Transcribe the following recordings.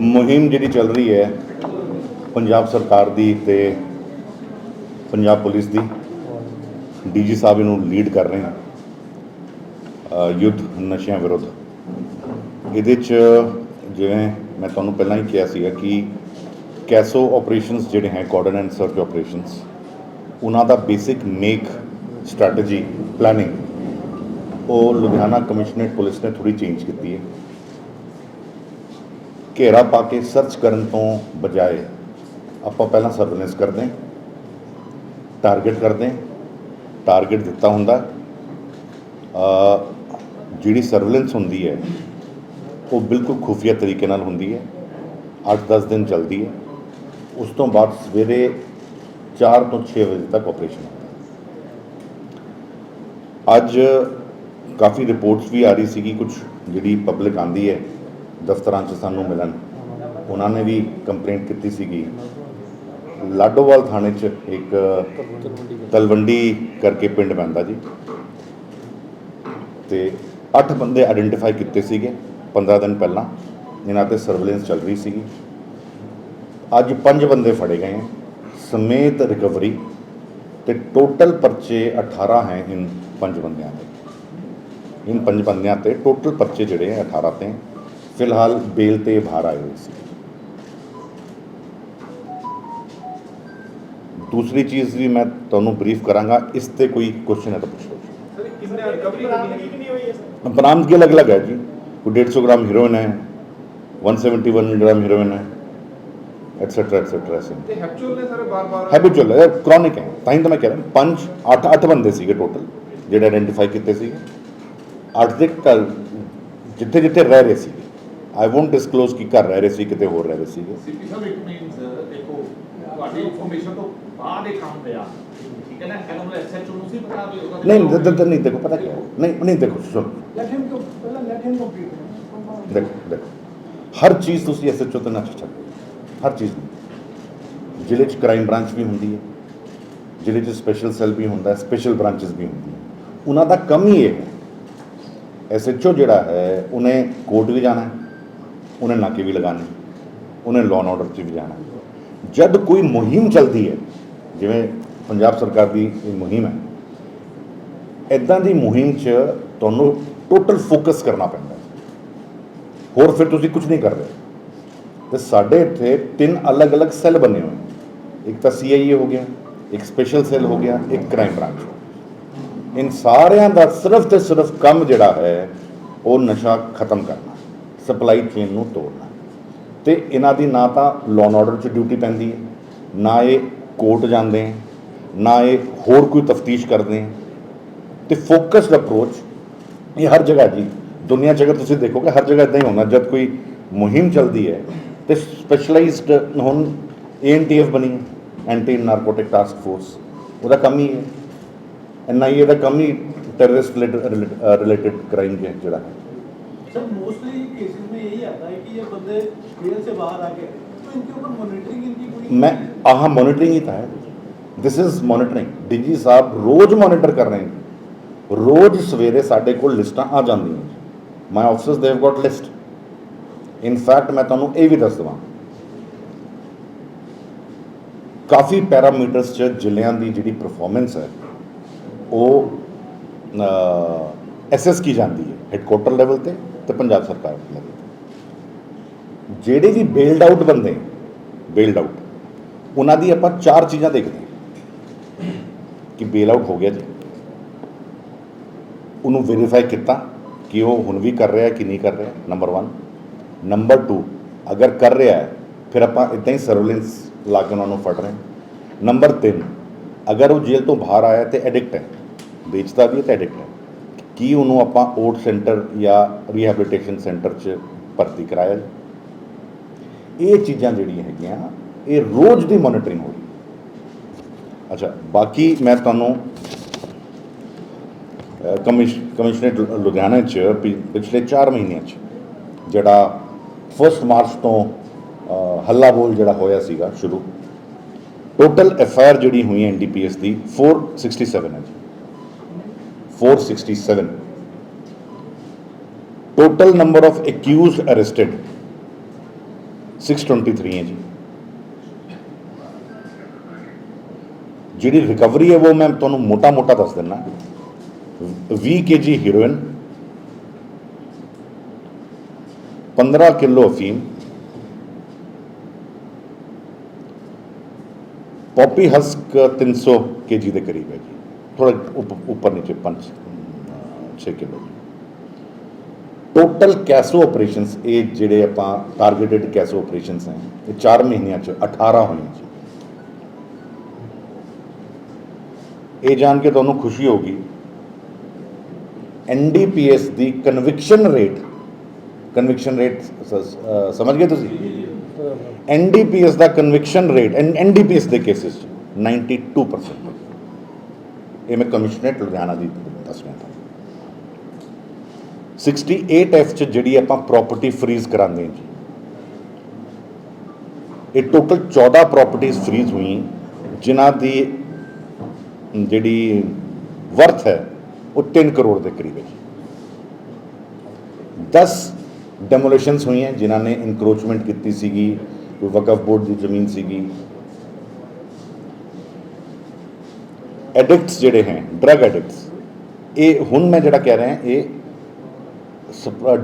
ਮੁਹਿੰਮ ਜਿਹੜੀ ਚੱਲ ਰਹੀ ਹੈ, ਪੰਜਾਬ ਸਰਕਾਰ ਦੀ ਤੇ ਪੰਜਾਬ ਪੁਲਿਸ ਦੀ, ਡੀਜੀ ਸਾਹਿਬ ਇਹਨੂੰ ਲੀਡ ਕਰ ਰਹੇ ਹਨ ਯੁੱਧ ਨਸ਼ਿਆਂ ਵਿਰੁੱਧ। ਇਹਦੇ 'ਚ ਜਿਵੇਂ ਮੈਂ ਤੁਹਾਨੂੰ ਪਹਿਲਾਂ ਹੀ ਕਿਹਾ ਸੀਗਾ ਕਿ ਕੈਸੋ ਆਪਰੇਸ਼ਨਸ ਜਿਹੜੇ ਹੈ ਕੋਆਰਡਨ ਐਂਡ ਸਰਚ ਆਪਰੇਸ਼ਨਸ ਉਹਨਾਂ ਦਾ ਬੇਸਿਕ ਮੇਕ ਸਟ੍ਰੈਟਜੀ ਪਲੈਨਿੰਗ ਉਹ ਲੁਧਿਆਣਾ ਕਮਿਸ਼ਨਰੇਟ ਪੁਲਿਸ ਨੇ ਥੋੜੀ ਚੇਂਜ ਕੀਤੀ ਹੈ। ਘੇਰਾ ਪਾ ਕੇ ਸਰਚ ਕਰਨ ਤੋਂ ਬਜਾਏ ਆਪਾਂ ਪਹਿਲਾਂ ਸਰਵੇਲੈਂਸ ਕਰਦੇ ਹਾਂ ਟਾਰਗੇਟ ਕਰਦੇ ਹਾਂ ਟਾਰਗੇਟ ਦਿੱਤਾ ਹੁੰਦਾ। ਜਿਹੜੀ ਸਰਵੇਲੈਂਸ ਹੁੰਦੀ ਹੈ, ਉਹ ਬਿਲਕੁਲ ਖੁਫੀਆ ਤਰੀਕੇ ਨਾਲ ਹੁੰਦੀ ਹੈ 8-10 ਦਿਨ ਚੱਲਦੀ ਹੈ। ਉਸ ਤੋਂ ਬਾਅਦ ਸਵੇਰੇ 4 ਤੋਂ 6 ਵਜੇ ਤੱਕ ਆਪਰੇਸ਼ਨ ਹੁੰਦਾ ਅੱਜ ਕਾਫੀ ਰਿਪੋਰਟਸ ਵੀ ਆ ਰਹੀ ਸੀਗੀ ਕੁਝ ਜਿਹੜੀ ਪਬਲਿਕ ਆਂਦੀ ਹੈ ਦਫ਼ਤਰਾਂ 'ਚ ਸਾਨੂੰ ਮਿਲਣ। ਉਹਨਾਂ ਨੇ ਵੀ ਕੰਪਲੇਂਟ ਕੀਤੀ ਸੀਗੀ। ਲਾਡੋਵਾਲ ਥਾਣੇ 'ਚ ਇੱਕ ਤਲਵੰਡੀ ਕਰਕੇ ਪਿੰਡ ਪੈਂਦਾ ਜੀ। ਤੇ 8 ਬੰਦੇ ਆਇਡੈਂਟੀਫਾਈ ਕੀਤੇ ਸੀਗੇ 15 ਦਿਨ ਪਹਿਲਾਂ। ਇਹਨਾਂ ਤੇ ਸਰਵੇਲੈਂਸ ਚੱਲ ਰਹੀ ਸੀਗੀ। ਅੱਜ 5 ਬੰਦੇ ਫੜੇ ਗਏ ਹੈ ਸਮੇਤ ਰਿਕਵਰੀ ਤੇ ਟੋਟਲ ਪਰਚੇ 18 ਹੈ ਇਨ ਪੰਜ ਬੰਦਿਆਂ ਦੇ। ਇਨ ਪੰਜ ਬੰਦਿਆਂ ਤੇ ਟੋਟਲ ਪਰਚੇ ਜਿਹੜੇ ਹੈ 18 ਤੇ। ਫਿਲਹਾਲ ਬੇਲ ਤੇ ਬਾਹਰ ਆਏ ਹੋਏ ਸੀ। ਦੂਸਰੀ ਚੀਜ਼ ਵੀ ਮੈਂ ਤੁਹਾਨੂੰ ਬਰੀਫ ਕਰਾਂਗਾ ਇਸ ਤੇ ਕੋਈ ਕੁਐਸਚਨ ਹੈ ਤਾਂ ਪੁੱਛੋ। ਸਰ ਕਿੰਨੇ ਰਿਕਵਰੀ ਕਿੰਨੀ ਹੋਈ ਹੈ ਸਰ? ਬਰਾਮਦਗੀ ਅਲੱਗ-ਅਲੱਗ ਹੈ ਜੀ। ਕੋਈ 150 ਗ੍ਰਾਮ ਹੀਰੋਇਨ ਹੈ 171 ਗ੍ਰਾਮ ਹੀਰੋਇਨ ਹੈ ਐਟਸੈਟਰਾ ਐਟਸੈਟਰਾ ਸੀ ਤੇ ਹੈਪਚੁਅਲ ਨੇ ਸਰ ਬਾਰ-ਬਾਰ? ਹੈਬਿਚੁਅਲ ਹੈ ਕ੍ਰੋਨਿਕ ਹੈ। ਤਾਂ ਹੀ ਤਾਂ ਮੈਂ ਕਹਿ ਰਿਹਾ ਪੰਜ ਅੱਠ ਅੱਠ ਬੰਦੇ ਸੀਗੇ ਟੋਟਲ ਜਿਹੜੇ ਆਇਡੈਂਟੀਫਾਈ ਕੀਤੇ ਸੀਗੇ। ਅੱਠ ਦੇ ਘਰ ਜਿੱਥੇ ਜਿੱਥੇ ਰਹਿ ਰਹੇ ਸੀਗੇ ਆਈ ਵੋਂਟ ਡਿਸਕਲੋਜ਼ ਕਿ ਘਰ ਰਹਿ ਰਹੇ ਸੀ ਕਿਤੇ ਹੋਰ ਰਹਿ ਰਹੇ ਸੀਗੇ ਸੀਪੀ ਸਾਹਿਬ ਇਟ ਮੀਨਸ ਦੇਖੋ ਤੁਹਾਡੀ ਇਨਫੋਰਮੇਸ਼ਨ ਤੋਂ ਬਾਅਦ ਇਹ ਕੰਮ ਪਿਆ। ਠੀਕ ਹੈ ਨਾ? ਨੂੰ ਐਸਐਚਓ ਨੂੰ ਸੀ ਪਤਾ ਵੀ ਉਹਦਾ ਨਹੀਂ ਦ- ਦ- ਦ- ਨਹੀਂ ਦੇਖੋ ਪਤਾ ਕੀ ਹੈ? ਨਹੀਂ ਨਹੀਂ ਦੇਖੋ ਸੁਣ। Let him go. ਪਹਿਲਾਂ let him complete. ਦੇਖੋ ਦੇਖੋ। ਹਰ ਚੀਜ਼ ਤੁਸੀਂ ਐਸਐਚਓ ਤੇ ਨਾ ਛੱਡੋ ਹਰ ਚੀਜ਼। ਜ਼ਿਲ੍ਹੇ 'ਚ ਕ੍ਰਾਈਮ ਬ੍ਰਾਂਚ ਵੀ ਹੁੰਦੀ ਹੈ। ਜ਼ਿਲ੍ਹੇ 'ਚ ਸਪੈਸ਼ਲ ਸੈੱਲ ਵੀ ਹੁੰਦਾ ਹੈ ਸਪੈਸ਼ਲ ਬ੍ਰਾਂਚਸ ਵੀ ਹੁੰਦੀਆਂ ਉਹਨਾਂ ਦਾ ਕੰਮ ਹੀ ਇਹ ਹੈ। ਐਸਐਚਓ ਜਿਹੜਾ ਹੈ ਉਹਨੇ ਕੋਰਟ ਵੀ ਜਾਣਾ ਹੈ। ਉਹਨੇ ਨਾਕੇ ਵੀ ਲਗਾਣੇ ਉਹਨੇ ਲਾਅ ਐਂਡ ਆਰਡਰ 'ਚ ਵੀ ਜਾਣਾ। ਜਦ ਕੋਈ ਮੁਹਿੰਮ ਚੱਲਦੀ ਹੈ, ਜਿਵੇਂ ਪੰਜਾਬ ਸਰਕਾਰ ਦੀ ਇਹ ਮੁਹਿੰਮ ਹੈ ਇਦਾਂ ਦੀ ਮੁਹਿੰਮ 'ਚ ਤੁਹਾਨੂੰ ਟੋਟਲ ਫੋਕਸ ਕਰਨਾ ਪੈਂਦਾ ਹੋਰ ਫਿਰ ਤੁਸੀਂ ਕੁਝ ਨਹੀਂ ਕਰਦੇ। ਰਹੇ ਤੇ ਸਾਡੇ ਇੱਥੇ ਤਿੰਨ ਅਲੱਗ-ਅਲੱਗ ਸੈੱਲ ਬਣੇ ਹੋਏ ਇੱਕ ਤਾਂ ਸੀਆਈਏ ਹੋ ਗਿਆ, ਇੱਕ ਸਪੈਸ਼ਲ ਸੈੱਲ ਹੋ ਗਿਆ, ਇੱਕ ਕ੍ਰਾਈਮ ਬ੍ਰਾਂਚ ਇਨ ਸਾਰਿਆਂ ਦਾ ਸਿਰਫ ਤੇ ਸਿਰਫ ਕੰਮ ਜਿਹੜਾ ਹੈ, ਉਹ ਨਸ਼ਾ ਖਤਮ ਕਰਨਾ। ਸਪਲਾਈ ਚੇਨ ਨੂੰ ਤੋੜਨਾ। ਤੇ ਇਹਨਾਂ ਦੀ ਨਾ ਤਾਂ ਲੋਨ ਆਰਡਰ 'ਚ ਡਿਊਟੀ ਪੈਂਦੀ ਹੈ, ਨਾ ਇਹ ਕੋਰਟ ਜਾਂਦੇ ਨਾ ਇਹ ਹੋਰ ਕੋਈ ਤਫਤੀਸ਼ ਕਰਦੇ ਹੈ। ਤੇ ਫੋਕਸਡ ਅਪਰੋਚ ਇਹ ਹਰ ਜਗ੍ਹਾ ਜੀ, ਦੁਨੀਆ 'ਚ ਅਗਰ ਤੁਸੀਂ ਦੇਖੋਗੇ, ਹਰ ਜਗ੍ਹਾ ਇਦਾਂ ਹੀ ਹੁੰਦਾ, ਜਦ ਕੋਈ ਮੁਹਿੰਮ ਚੱਲਦੀ ਹੈ ਤੇ ਸਪੈਸ਼ਲਾਈਜ਼ਡ ਹੁਣ ਐਨਟੀਐਫ ਬਣੀ ਐਂਟੀ ਨਾਰਕੋਟਿਕ ਟਾਸਕ ਫੋਰਸ ਉਹਦਾ ਕੰਮ ਹੀ ਹੈ। ਐਨਆਈਏ ਦਾ ਕੰਮ ਹੀ ਟੈਰਰਿਸਟ ਰਿਲੇਟਡ ਕ੍ਰਾਈਮ ਜਿਹੜਾ ਹੈ ਸਰ ਮੋਸਟਲੀ केसेस में यही आता है कि ये बंदे जेल से बाहर आ गए तो इनके ऊपर मॉनिटरिंग इनकी पूरी मैं आह मॉनिटरिंग ही था this is monitoring DG sahib rose monitor ਕਰ ਰਹੇ ਨੇ ਰੋਜ਼ ਸਵੇਰੇ ਸਾਡੇ ਕੋਲ ਲਿਸਟਾਂ ਆ ਜਾਂਦੀਆਂ my officers they have got list in fact ਮੈਂ ਤੁਹਾਨੂੰ ਇਹ ਵੀ ਦੱਸ ਦਵਾਂ ਕਾਫੀ ਪੈਰਾਮੀਟਰਸ ਚ ਜ਼ਿਲ੍ਹਿਆਂ ਦੀ ਜਿਹੜੀ ਪਰਫਾਰਮੈਂਸ ਹੈ ਉਹ ਐਸਐਸ ਕੀ ਜਾਂਦੀ ਹੈ ਹੈੱਡਕੁਆਟਰ ਲੈਵਲ ਤੇ ਤੇ ਪੰਜਾਬ ਸਰਕਾਰ ਲੈਵਲ ਤੇ ਜਿਹੜੇ ਵੀ ਬੇਲਡ ਆਊਟ ਬੰਦੇ ਬੇਲਡ ਆਊਟ ਉਹਨਾਂ ਦੀ ਆਪਾਂ ਚਾਰ ਚੀਜ਼ਾਂ ਦੇਖਦੇ ਹਾਂ। ਕਿ ਬੇਲ ਆਊਟ ਹੋ ਗਿਆ ਜੀ। ਉਹਨੂੰ ਵੈਰੀਫਾਈ ਕੀਤਾ ਕਿ ਉਹ ਹੁਣ ਵੀ ਕਰ ਰਿਹਾ ਕਿ ਨਹੀਂ ਕਰ ਰਿਹਾ ਨੰਬਰ 1 ਨੰਬਰ 2 ਅਗਰ ਕਰ ਰਿਹਾ ਹੈ, ਫਿਰ ਆਪਾਂ ਇਦਾਂ ਹੀ ਸਰਵੇਲੈਂਸ ਲਾ ਕੇ ਉਹਨਾਂ ਨੂੰ ਫੜ ਰਹੇ ਹਾਂ। ਨੰਬਰ 3 ਅਗਰ ਉਹ ਜੇਲ੍ਹ ਤੋਂ ਬਾਹਰ ਆਇਆ ਤੇ ਐਡਿਕਟ ਹੈ, ਵੇਚਦਾ ਵੀ ਹੈ ਤੇ ਐਡਿਕਟ ਹੈ, ਕੀ ਉਹਨੂੰ ਆਪਾਂ ਓਟ ਸੈਂਟਰ ਜਾਂ ਰੀਹੈਬਿਲਿਟੇਸ਼ਨ ਸੈਂਟਰ 'ਚ ਭਰਤੀ ਕਰਾਇਆ ਜੀ? ਇਹ ਚੀਜ਼ਾਂ ਜਿਹੜੀਆਂ ਹੈਗੀਆਂ ਇਹ ਰੋਜ਼ ਦੀ ਮੋਨੀਟਰਿੰਗ ਹੋ ਰਹੀ ਅੱਛਾ ਬਾਕੀ ਮੈਂ ਤੁਹਾਨੂੰ ਅ, ਕਮਿਸ਼ਨਰੇਟ ਲੁ- ਲੁਧਿਆਣਾ 'ਚ ਪਿਛਲੇ 4 ਮਹੀਨਿਆਂ 'ਚ ਜਿਹੜਾ 1 ਮਾਰਚ ਤੋਂ ਹੱਲਾ ਬੋਲ ਜਿਹੜਾ ਹੋਇਆ ਸੀਗਾ ਸ਼ੁਰੂ ਟੋਟਲ ਐਫ ਆਈ ਆਰ ਜਿਹੜੀ ਹੋਈ ਹੈ ਐਨਡੀਪੀਐਸ ਦੀ 467 ਹੈ ਜੀ। 467 total number of accused arrested 623 ਹੈ ਜੀ। ਜਿਹੜੀ ਰਿਕਵਰੀ ਹੈ ਉਹ ਮੈਂ ਤੁਹਾਨੂੰ ਮੋਟਾ ਮੋਟਾ ਦੱਸ ਦਿੰਦਾ 20 ਕੇਜੀ ਹੀਰੋਇਨ 15 ਕਿਲੋ ਅਫੀਮ, ਪੌਪੀ ਹਸਕ 300 ਕੇਜੀ ਦੇ ਕਰੀਬ ਹੈ ਜੀ। ਥੋੜਾ ਉੱਪਰ ਨੀਚੇ 5 6 ਕਿਲੋ ਟੋਟਲ ਕੈਸੋ ਆਪਰੇਸ਼ਨਸ ਇਹ ਜਿਹੜੇ ਆਪਾਂ ਟਾਰਗੇਟਡ ਕੈਸੋ ਆਪਰੇਸ਼ਨਸ ਹੈ, ਇਹ 4 ਮਹੀਨਿਆਂ ਚ 18 ਹੋਈਆਂ ਜੀ। ਇਹ ਜਾਣ ਕੇ ਤੁਹਾਨੂੰ ਖੁਸ਼ੀ ਹੋਗੀ ਐਨਡੀਪੀਐਸ ਦੀ ਕਨਵਿਕਸ਼ਨ ਰੇਟ ਕਨਵਿਕਸ਼ਨ ਰੇਟ ਸਮਝ ਗਏ ਤੁਸੀਂ? ਐਨਡੀਪੀਐਸ ਦਾ ਕਨਵਿਕਸ਼ਨ ਰੇਟ ਐਨਡੀਪੀਐਸ ਦੇ ਕੇਸਿਸ 92% ਇਹ ਮੈਂ ਕਮਿਸ਼ਨਰੇਟ ਲੁਧਿਆਣਾ ਦੀ ਦੱਸ ਰਿਹਾ ਹਾਂ 68 ਐਫ ਚ ਜਿਹੜੀ ਆਪਾਂ ਪ੍ਰਾਪਰਟੀ ਫਰੀਜ਼ ਕਰਾਉਂਦੇ ਹਾਂ ਜੀ, ਇਹ ਟੋਟਲ 14 ਪ੍ਰਾਪਰਟੀਆਂ ਫਰੀਜ਼ ਹੋਈਆਂ, ਜਿਨ੍ਹਾਂ ਦੀ ਜਿਹੜੀ ਵਰਥ ਹੈ, ਉਹ 3 ਕਰੋੜ ਦੇ ਕਰੀਬ ਹੈ ਜੀ। 10 ਡੈਮੋਲੇਸ਼ਨਸ ਹੋਈਆਂ, ਜਿਨ੍ਹਾਂ ਨੇ ਇਨਕਰੋਚਮੈਂਟ ਕੀਤੀ ਸੀਗੀ, ਕੋਈ ਵਕਫ ਬੋਰਡ ਦੀ ਜ਼ਮੀਨ ਸੀਗੀ। ਐਡਿਕਟਸ ਜਿਹੜੇ ਹੈ ਡਰਗ ਐਡਿਕਟਸ ਇਹ ਹੁਣ ਮੈਂ ਜਿਹੜਾ ਕਹਿ ਰਿਹਾ, ਇਹ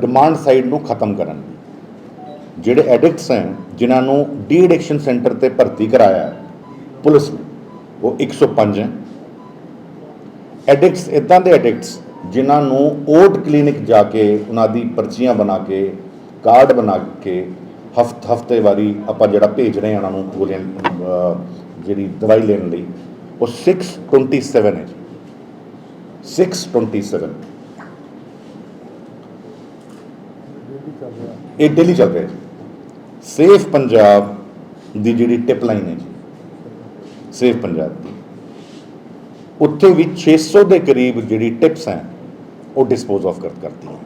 ਡਿਮਾਂਡ ਸਾਈਡ ਨੂੰ ਖਤਮ ਕਰਨ ਲਈ ਜਿਹੜੇ ਐਡਿਕਟਸ ਹੈ, ਜਿਨ੍ਹਾਂ ਨੂੰ ਡੀ ਐਡਿਕਸ਼ਨ ਸੈਂਟਰ ਤੇ ਭਰਤੀ ਕਰਾਇਆ ਪੁਲਿਸ ਨੇ, ਉਹ 105 ਹੈ। ਐਡਿਕਟਸ ਇਦਾਂ ਦੇ ਐਡਿਕਟਸ ਜਿਨ੍ਹਾਂ ਨੂੰ ਓਟ ਕਲੀਨਿਕ ਜਾ ਕੇ ਉਹਨਾਂ ਦੀ ਪਰਚੀਆਂ ਬਣਾ ਕੇ ਕਾਰਡ ਬਣਾ ਕੇ ਹਫਤ ਹਫ਼ਤੇ ਵਾਰੀ ਆਪਾਂ ਜਿਹੜਾ ਭੇਜ ਰਹੇ ਹਾਂ ਉਹਨਾਂ ਨੂੰ ਗੋਲੀਆਂ ਜਿਹੜੀ ਦਵਾਈ ਲੈਣ ਲਈ, ਉਹ 627 ਹੈ ਜੀ। 627 ਇਹ ਡੇਲੀ ਚੱਲ ਰਿਹਾ ਜੀ। ਸੇਫ ਪੰਜਾਬ ਦੀ ਜਿਹੜੀ ਟਿਪ ਲਾਈਨ ਹੈ ਜੀ। ਸੇਫ ਪੰਜਾਬ ਦੀ। ਉੱਥੇ ਵੀ 600 ਦੇ ਕਰੀਬ ਜਿਹੜੀ ਟਿਪਸ ਹੈ ਉਹ ਡਿਸਪੋਜ਼ ਆਫ ਕਰ ਕਰਤੀ ਹੈ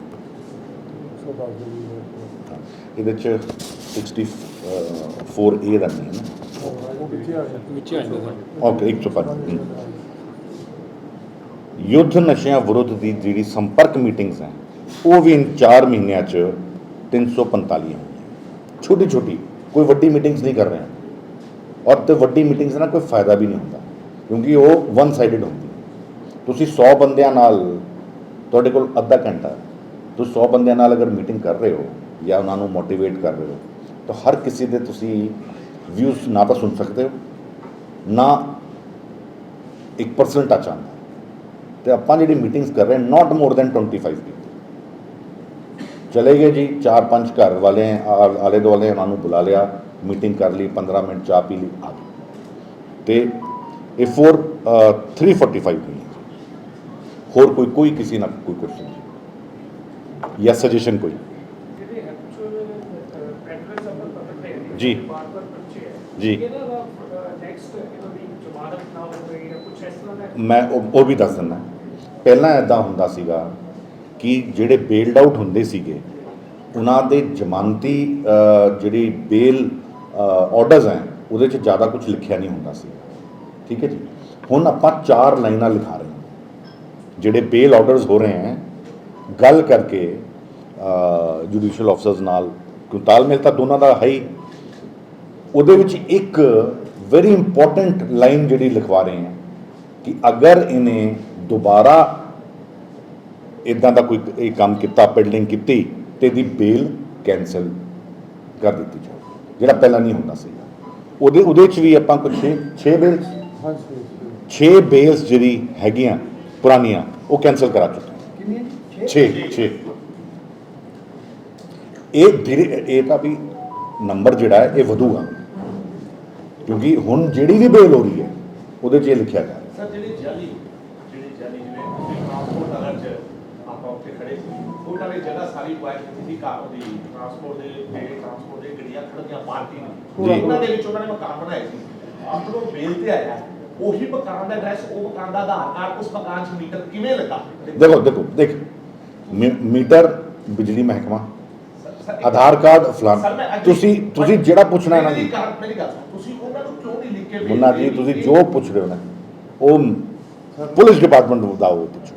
ਇਹਦੇ ਚ 64 ਏ ਦਾ ਨਹੀਂ ਹੈ ਨਾ? ਓਕੇ 105 ਯੁੱਧ ਨਸ਼ਿਆਂ ਵਿਰੁੱਧ ਦੀ ਜਿਹੜੀ ਸੰਪਰਕ ਮੀਟਿੰਗਸ ਹੈ ਉਹ ਵੀ ਇਨ 4 ਮਹੀਨਿਆਂ ਚ 345 ਹੋਈਆਂ ਛੋਟੀ ਛੋਟੀ, ਕੋਈ ਵੱਡੀ ਮੀਟਿੰਗਸ ਨਹੀਂ ਕਰ ਰਹੇ। ਹਾਂ ਔਰ ਤੇ ਵੱਡੀ ਮੀਟਿੰਗਸ ਨਾਲ ਕੋਈ ਫਾਇਦਾ ਵੀ ਨਹੀਂ ਹੁੰਦਾ, ਕਿਉਂਕਿ ਉਹ ਵਨ ਸਾਈਡਡ ਹੁੰਦੀ ਤੁਸੀਂ 100 ਬੰਦਿਆਂ ਨਾਲ, ਤੁਹਾਡੇ ਕੋਲ ਅੱਧਾ ਘੰਟਾ, ਤੁਸੀਂ 100 ਬੰਦਿਆਂ ਨਾਲ ਅਗਰ ਮੀਟਿੰਗ ਕਰ ਰਹੇ ਹੋ ਜਾਂ ਉਹਨਾਂ ਨੂੰ ਮੋਟੀਵੇਟ ਕਰ ਰਹੇ ਹੋ, ਤਾਂ ਹਰ ਕਿਸੇ ਦੇ ਤੁਸੀਂ ਵਿਊਜ਼ ਨਾ ਤਾਂ ਸੁਣ ਸਕਦੇ ਹੋ, ਨਾ ਇੱਕ ਪਰਸਨ ਟੱਚ ਆਉਂਦਾ। ਤੇ ਆਪਾਂ ਜਿਹੜੀ ਮੀਟਿੰਗਸ ਕਰ ਰਹੇ ਹਾਂ ਨਾਟ ਮੋਰ ਦੈਨ 25 ਪੀਪਲ ਚਲੇ ਗਏ ਜੀ ਚਾਰ ਪੰਜ ਘਰ ਵਾਲੇ ਆਲੇ ਦੁਆਲੇ ਉਹਨਾਂ ਨੂੰ ਬੁਲਾ ਲਿਆ ਮੀਟਿੰਗ ਕਰ ਲਈ 15 ਮਿੰਟ ਚਾਹ ਪੀ ਲਈ ਆ ਗਏ ਤੇ ਇਹ 4 345 ਹੋਈ। ਹੋਰ ਕੋਈ ਕੋਈ ਕਿਸੇ ਨਾਲ ਕੋਈ ਕੁਐਸਚਨ ਜੀ ਸਜੈਸ਼ਨ ਕੋਈ ਜੀ। ਜੀ। ਮੈਂ ਉਹ ਵੀ ਦੱਸ ਦਿੰਦਾ ਪਹਿਲਾਂ ਐਦਾਂ ਹੁੰਦਾ ਸੀਗਾ ਕਿ ਜਿਹੜੇ ਬੇਲਡ ਆਊਟ ਹੁੰਦੇ ਸੀਗੇ, ਉਹਨਾਂ ਦੇ ਜ਼ਮਾਨਤੀ ਜਿਹੜੀ ਬੇਲ ਆਰਡਰਸ ਹੈ, ਉਹਦੇ 'ਚ ਜ਼ਿਆਦਾ ਕੁਝ ਲਿਖਿਆ ਨਹੀਂ ਹੁੰਦਾ ਸੀ। ਠੀਕ ਹੈ ਜੀ? ਹੁਣ ਆਪਾਂ ਚਾਰ ਲਾਈਨਾਂ ਲਿਖਾ ਰਹੇ ਹਾਂ। ਜਿਹੜੇ ਬੇਲ ਆਰਡਰਸ ਹੋ ਰਹੇ ਹੈ, ਗੱਲ ਕਰਕੇ ਜੁਡੀਸ਼ੀਅਲ ਅਫਸਰਸ ਨਾਲ ਕਿਉਂ ਤਾਲਮੇਲ ਤਾਂ ਦੋਨਾਂ ਦਾ ਹੈ ਹੀ। ਉਹਦੇ ਵਿੱਚ ਇੱਕ ਵੈਰੀ ਇੰਪੋਰਟੈਂਟ ਲਾਈਨ ਜਿਹੜੀ ਲਿਖਵਾ ਰਹੇ ਹਾਂ ਕਿ ਅਗਰ ਇਹਨੇ ਦੁਬਾਰਾ ਇਦਾਂ ਦਾ ਕੋਈ ਇਹ ਕੰਮ ਕੀਤਾ ਬਿਲਡਿੰਗ ਕੀਤੀ ਤੇ ਇਹਦੀ ਬੇਲ ਕੈਨਸਲ ਕਰ ਦਿੱਤੀ ਜਾਵੇ ਜਿਹੜਾ ਪਹਿਲਾਂ ਨਹੀਂ ਹੁੰਦਾ ਸੀ ਉਹਦੇ ਉਹਦੇ ਚ ਵੀ ਆਪਾਂ ਕੁਝ 6 ਬੇਲਸ 6 ਬੇਲਸ ਜਿਹੜੀ ਹੈਗੀਆਂ ਪੁਰਾਣੀਆਂ ਉਹ ਕੈਨਸਲ ਕਰਾ ਚੁੱਕੇ ਹਾਂ। 6 6 ਇਹ ਧੀਰੇ ਇਹ ਤਾਂ ਵੀ ਨੰਬਰ ਜਿਹੜਾ ਹੈ ਇਹ ਵਧੂਗਾ। ਕਿਉਂਕਿ ਹੁਣ ਜਿਹੜੀ ਵੀ ਬੇਲ ਹੋ ਰਹੀ ਹੈ ਉਹਦੇ 'ਚ ਇਹ ਲਿਖਿਆ ਗਿਆ। ਹੈ ਸਰ ਜਿਹੜੀ ਜਾਲੀ ਜਿਹੜੀ ਜਾਲੀ ਜਿਵੇਂ ਟ੍ਰਾਂਸਪੋਰਟ ਆਪਾਂ ਉੱਥੇ ਖੜੇ ਸੀ। ਉਹਨਾਂ ਨੇ ਜਗ੍ਹਾ ਸਾਰੀ ਵਾਈਟ ਕੀਤੀ ਸੀ ਕਾਰ ਦੀ ਟ੍ਰਾਂਸਪੋਰਟ ਦੇ ਜਿਹੜੇ ਟ੍ਰਾਂਸਪੋਰਟ ਦੇ ਗੱਡੀਆਂ ਖੜੀਆਂ ਪਾਰਕਿੰਗ। ਜੀ। ਉਹਨਾਂ ਦੇ ਵਿੱਚ ਉਹਨਾਂ ਨੇ ਮਕਾਨ ਬਣਾਏ ਸੀ। ਆਪਣੋ ਬੇਲ ਤੇ ਆਇਆ ਉਹੀ ਮਕਾਨ ਦਾ ਐਡਰੈਸ ਉਹ ਮਕਾਨ ਦਾ ਆਧਾਰ ਕਾਰਡ ਉਸ ਮਕਾਨ 'ਚ ਮੀਟਰ ਕਿਵੇਂ ਲੱਗਾ? ਦੇਖੋ ਦੇਖੋ ਦੇਖ ਮੀਟਰ ਬਿਜਲੀ ਮਹਿਕਮਾ ਆਧਾਰ ਕਾਰਡ ਫਲਾਨ ਤੁਸੀਂ ਤੁਸੀਂ ਜਿਹੜਾ ਪੁੱਛਣਾ ਹੈ ਨਾ ਜੀ। ਤੁਸੀਂ ਉਹਨਾਂ ਨੂੰ ਕਿਉਂ ਨਹੀਂ ਲਿਖ ਕੇ ਮੁੰਨਾ ਜੀ ਤੁਸੀਂ ਜੋ ਪੁੱਛ ਰਹੇ ਹੋ ਨਾ ਉਹ ਪੁਲਿਸ ਡਿਪਾਰਟਮੈਂਟ ਦਾ ਉਹ ਪੁੱਛੋ।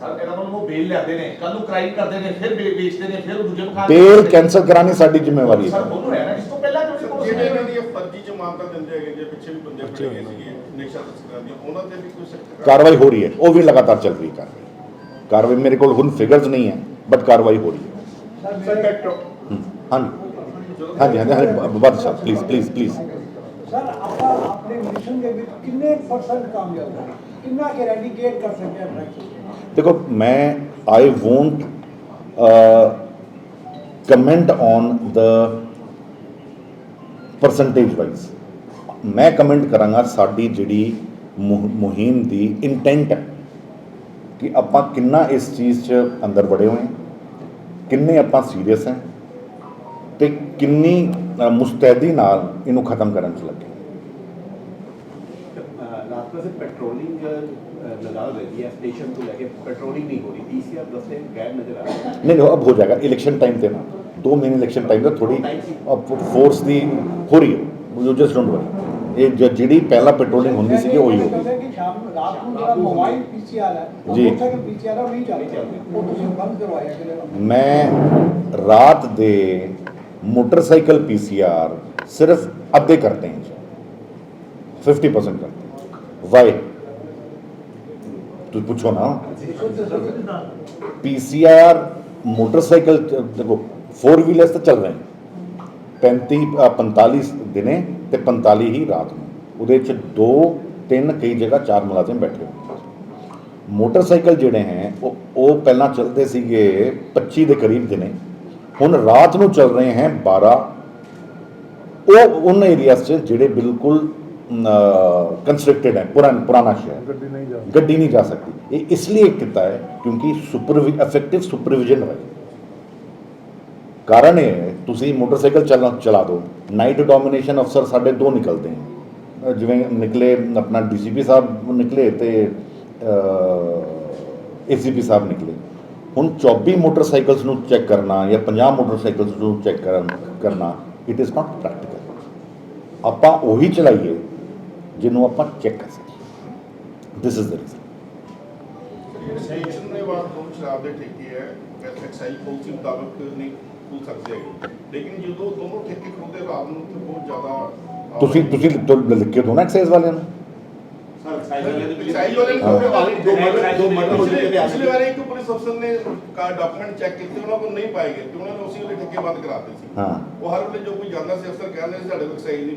ਸਰ ਇਹਨਾਂ ਨੂੰ ਉਹ ਬੇਲ ਲਿਆਦੇ ਨੇ। ਕੱਲ ਨੂੰ ਕ੍ਰਾਈਮ ਕਰਦੇ ਨੇ ਫਿਰ ਵੇਚਦੇ ਨੇ ਫਿਰ ਦੂਜੇ ਨੂੰ ਬੇਲ ਕੈਂਸਲ ਕਰਾਣੀ ਸਾਡੀ ਜ਼ਿੰਮੇਵਾਰੀ ਹੈ। ਸਰ ਉਹਨੂੰ ਹੈ ਨਾ ਇਸ ਤੋਂ ਪਹਿਲਾਂ ਕਿਉਂ ਨਹੀਂ ਜਿਹੜੇ ਇਹਨਾਂ ਦੀਆਂ ਫਰਜ਼ੀ ਜ਼ਮਾਨਤਾਂ ਦਿੰਦੇ ਹੈਗੇ ਜੇ ਪਿੱਛੇ ਵੀ ਬੰਦੇ ਫੜੇ ਗਏ ਸੀਗੇ ਨਸ਼ਾ ਤਸਕਰਾਂ ਦੀਆਂ ਉਹਨਾਂ ਤੇ ਵੀ ਕੋਈ ਸਖਤ ਕਾਰਵਾਈ ਹੋ ਰਹੀ ਹੈ। ਉਹ ਵੀ ਲਗਾਤਾਰ ਚੱਲ ਰਹੀ ਹੈ ਕਾਰਵਾਈ। ਕਾਰਵਾਈ ਮੇਰੇ ਕੋਲ ਹੁਣ ਫਿਗਰਸ ਨਹੀਂ ਹੈ ਬਟ ਕਾਰਵਾਈ ਹੋ ਰਹੀ ਹੈ। ਸਰ ਹਮ, ਹਾਂਜੀ। ਹਾਂਜੀ ਹਾਂਜੀ ਬਾਦ ਸਾਹਿਬ ਪਲੀਜ਼ ਪਲੀਜ਼ ਪਲੀਜ਼ ਸਰ ਆਪਾਂ ਆਪਣੇ ਮਿਸ਼ਨ ਦੇ ਵਿੱਚ ਕਿੰਨੇ ਪਰਸੈਂਟ ਕਾਮਯਾਬ ਹੋਏ? ਕਿੰਨਾ ਕਿ ਰੈਡੀਕੇਟ ਕਰ ਸਕਿਆ ਡਰੱਗਸ ਦੇਖੋ, ਮੈਂ I won't comment on the percentage wise ਮੈਂ ਕਮੈਂਟ ਕਰਾਂਗਾ ਸਾਡੀ ਜਿਹੜੀ ਮੁਹਿੰਮ ਦੀ ਇੰਟੈਂਟ ਹੈ ਕਿ ਆਪਾਂ ਕਿੰਨਾ ਇਸ ਚੀਜ਼ 'ਚ ਅੰਦਰ ਵੜੇ ਹੋਏ ਕਿੰਨੇ ਆਪਾਂ ਸੀਰੀਅਸ ਹੈ ਤੇ ਕਿੰਨੀ ਮੁਸਤੈਦੀ ਨਾਲ ਇਹਨੂੰ ਖਤਮ ਕਰਨ 'ਚ ਲੱਗੇ ਲਾਸਟ ਵਿੱਚ ਪੈਟਰੋਲਿੰਗ पेट्रोलिंग लगा रही है स्टेशन को लेके पेट्रोलिंग नहीं हो रही पीसीआर दस्ते गैर नजर आ रहे हैं ਨਹੀਂ ਨਹੀਂ अब हो जाएगा इलेक्शन टाइम पे ना दो महीने इलेक्शन टाइम पे थोड़ी अब फोर्स ਦੀ ਹੋ ਰਹੀ ਹੈ ਯੂ ਜਸਟ ਡੋਂਟ ਵਰੀ ਇਹ ਜ- ਜਿਹੜੀ ਪਹਿਲਾਂ ਪੈਟਰੋਲਿੰਗ ਹੁੰਦੀ ਸੀ ਉਹੀ ਹੋਗੀ ਕਹਿੰਦੇ ਕਿ ਸ਼ਾਮ ਨੂੰ ਰਾਤ ਨੂੰ ਜਿਹੜਾ ਮੋਬਾਈਲ ਪੀਸੀਆਰ ਹੈ ਉਹ ਜੀ। ਮੋਟਰਸਾਈਕਲ ਪੀਸੀਆਰ ਉਹ ਨਹੀਂ ਚੱਲ ਰਿਹਾ ਉਹ ਤੁਸੀਂ ਬੰਦ ਕਰਵਾਇਆ ਕਿਲੇ ਨੂੰ ਮੈਂ ਰਾਤ ਦੇ ਮੋਟਰਸਾਈਕਲ ਪੀਸੀਆਰ ਸਿਰਫ ਅੱਧੇ करते हैं जी 50% करते हैं वाई ਤੁਸੀਂ ਪੁੱਛੋ ਨਾ। ਪੀਸੀਆਰ ਮੋਟਰਸਾਈਕਲ ਦੇਖੋ 4 ਵੀਲਰਸ ਤਾਂ ਚੱਲ ਰਹੇ 35 45 ਦਿਨੇ ਤੇ 45 ਹੀ ਰਾਤ ਨੂੰ। ਉਹਦੇ ਚ ਦੋ, ਤਿੰਨ ਕਈ ਜਗ੍ਹਾ ਚਾਰ ਮੁਲਾਜ਼ਮ ਬੈਠੇ ਮੋਟਰਸਾਈਕਲ ਜਿਹੜੇ ਹੈ, ਉਹ ਉਹ ਪਹਿਲਾਂ ਚੱਲਦੇ ਸੀਗੇ 25 ਦੇ ਕਰੀਬ ਦਿਨੇ। ਹੁਣ ਰਾਤ ਨੂੰ ਚੱਲ ਰਹੇ ਹੈ 12 ਉਹ, ਉਹਨਾਂ ਏਰੀਆਸ 'ਚ ਜਿਹੜੇ ਬਿਲਕੁਲ ਕੰਸਟਰਕਟਡ ਹੈ ਪੁਰਾਣਾ ਪੁਰਾਣਾ ਸ਼ਹਿਰ। ਗੱਡੀ ਨਹੀਂ ਜਾ ਗੱਡੀ ਨਹੀਂ ਜਾ ਸਕਦੀ। ਇਹ ਇਸ ਲਈ ਕੀਤਾ ਹੈ ਕਿਉਂਕਿ ਸੁਪਰਵੀ ਇਫੈਕਟਿਵ ਸੁਪਰਵਿਜ਼ਨ ਰਹੇ ਕਾਰਨ ਇਹ ਹੈ ਤੁਸੀਂ ਮੋਟਰਸਾਈਕਲ ਚਲਾ ਚਲਾ ਦਿਓ ਨਾਈਟ ਡੋਮੀਨੇਸ਼ਨ ਅਫਸਰ ਸਾਡੇ ਦੋ ਨਿਕਲਦੇ ਅਹ ਜਿਵੇਂ ਨਿਕਲੇ ਆਪਣਾ ਡੀਸੀਪੀ ਸਾਹਿਬ ਨਿਕਲੇ ਤੇ ਏਸੀਪੀ ਸਾਹਿਬ ਨਿਕਲੇ। ਹੁਣ 24 ਮੋਟਰਸਾਈਕਲਸ ਨੂੰ ਚੈੱਕ ਕਰਨਾ ਜਾਂ 50 ਮੋਟਰਸਾਈਕਲਸ ਨੂੰ ਚੈੱਕ ਕਰਨਾ ਇਟ ਇਜ਼ ਨਾਟ ਪ੍ਰੈਕਟੀਕਲ ਆਪਾਂ ਉਹੀ ਚਲਾਈਏ ਜਿਹਨੂੰ ਆਪਾਂ ਚੈੱਕ ਕਰ ਸਕੀਏ this is the reason sanction ਦੇ ਬਾਅਦ ਤੋਂ ਸ਼ਰਾਬ ਦੇ ਠੇਕੇ ਹੈ ਐਕਸਾਈਜ਼ ਪਾਲਿਸੀ ਮੁਤਾਬਕ ਨਹੀਂ ਖੁੱਲ ਸਕਦੇ ਹੈਗੇ ਲੇਕਿਨ ਜਦੋਂ ਦੋਨੋਂ ਠੇਕੇ ਖੁੱਲਦੇ ਰਾਤ ਨੂੰ ਤੇ ਬਹੁਤ ਜ਼ਿਆਦਾ ਤੁਸੀਂ ਤੁਸੀਂ ਲਿਖਿਓ ਦੋ ਨਾ ਐਕਸਾਈਜ਼ ਵਾਲਿਆਂ ਨੂੰ? ਪੁਲਿਸ ਅਫਸਰ ਨੇ ਡਾਕੂਮੈਂਟ ਚੈੱਕ ਕੀਤੇ ਉਹਨਾਂ ਕੋਲ ਨਹੀਂ ਪਾਏ ਗਏ ਤੇ ਉਹਨਾਂ ਨੇ ਉਸੇ ਵੇਲੇ ਠੇਕੇ ਬੰਦ ਕਰਾ ਦਿੱਤੇ ਸੀ। ਉਹ ਹਰ ਵੇਲੇ ਜੋ ਕੋਈ ਜਾਂਦਾ ਸੀ ਅਫਸਰ ਕਹਿੰਦੇ ਸਾਡੇ ਕੋਲ ਸਹੀ ਨਹੀਂ।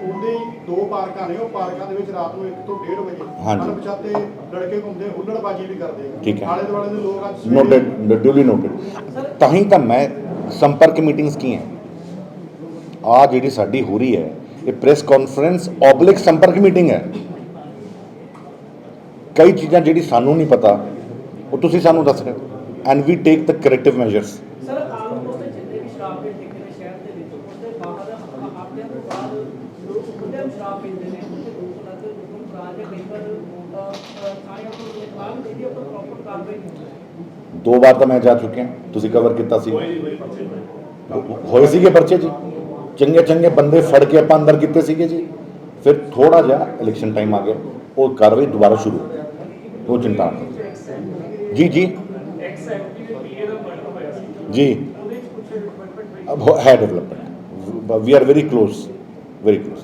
ਦੋ ਪਾਰਕਾਂ ਨੇ ਉਹ ਪਾਰਕਾਂ ਦੇ ਵਿੱਚ ਰਾਤ ਨੂੰ 1 ਤੋਂ 1.5 ਵਜੇ ਹਾਂਜੀ। ਅਣਪਛਾਤੇ ਲੜਕੇ ਘੁੰਮਦੇ ਹੁੱਲੜਬਾਜੀ ਵੀ ਕਰਦੇ। ਠੀਕ ਹੈ। ਆਲੇ ਦੁਆਲੇ ਦੇ ਲੋਕ ਅੱਜ ਸਵੇਰੇ- ਨੋਟਡ ਡਿਊਲੀ ਨੋਟਡ ਤਾਂ ਹੀ ਤਾਂ ਮੈਂ ਸੰਪਰਕ ਮੀਟਿੰਗਸ ਕੀ ਹੈ? ਆ ਜਿਹੜੀ ਸਾਡੀ ਹੋ ਰਹੀ ਹੈ ਇਹ ਪ੍ਰੈਸ ਕਾਨਫਰੰਸ ਆਬਲਿਕ ਸੰਪਰਕ ਮੀਟਿੰਗ ਹੈ। ਕਈ ਚੀਜ਼ਾਂ ਜਿਹੜੀ ਸਾਨੂੰ ਨਹੀਂ ਪਤਾ ਉਹ ਤੁਸੀਂ ਸਾਨੂੰ ਦੱਸ ਰਹੇ and we take the corrective measures ਦੇ ਦੀ ਉੱਪਰ ਪ੍ਰੋਪਰ ਕਾਰਵਾਈ ਨਹੀਂ ਹੁੰਦੀ ਦੋ ਵਾਰ ਤਾਂ ਮੈਂ ਜਾ ਚੁੱਕਿਆ ਤੁਸੀਂ ਕਵਰ ਕੀਤਾ ਸੀ ਹੋਏ ਸੀਗੇ ਪਰਚੇ ਜੀ ਚੰਗੇ ਚੰਗੇ ਬੰਦੇ ਫੜ ਕੇ ਆਪਾਂ ਅੰਦਰ ਕੀਤੇ ਸੀਗੇ ਜੀ ਫਿਰ ਥੋੜਾ ਜਿਹਾ ਇਲੈਕਸ਼ਨ ਟਾਈਮ ਆ ਗਿਆ ਉਹ ਕਾਰਵਾਈ ਦੁਬਾਰਾ ਸ਼ੁਰੂ ਹੋ ਗਈ। ਉਹ ਚਿੰਤਾ ਨਾ ਕਰੋ। ਜੀ ਜੀ ਐਕਸ ਐਮਪੀ ਦੇ ਪੀਏ ਦਾ ਮਰਡਰ ਹੋਇਆ ਸੀ ਜੀ ਉਹਦੇ ਵਿੱਚ ਕੁਝ ਡਿਵੈਲਪਮੈਂਟ ਹੋਈ अब है development we are very close very close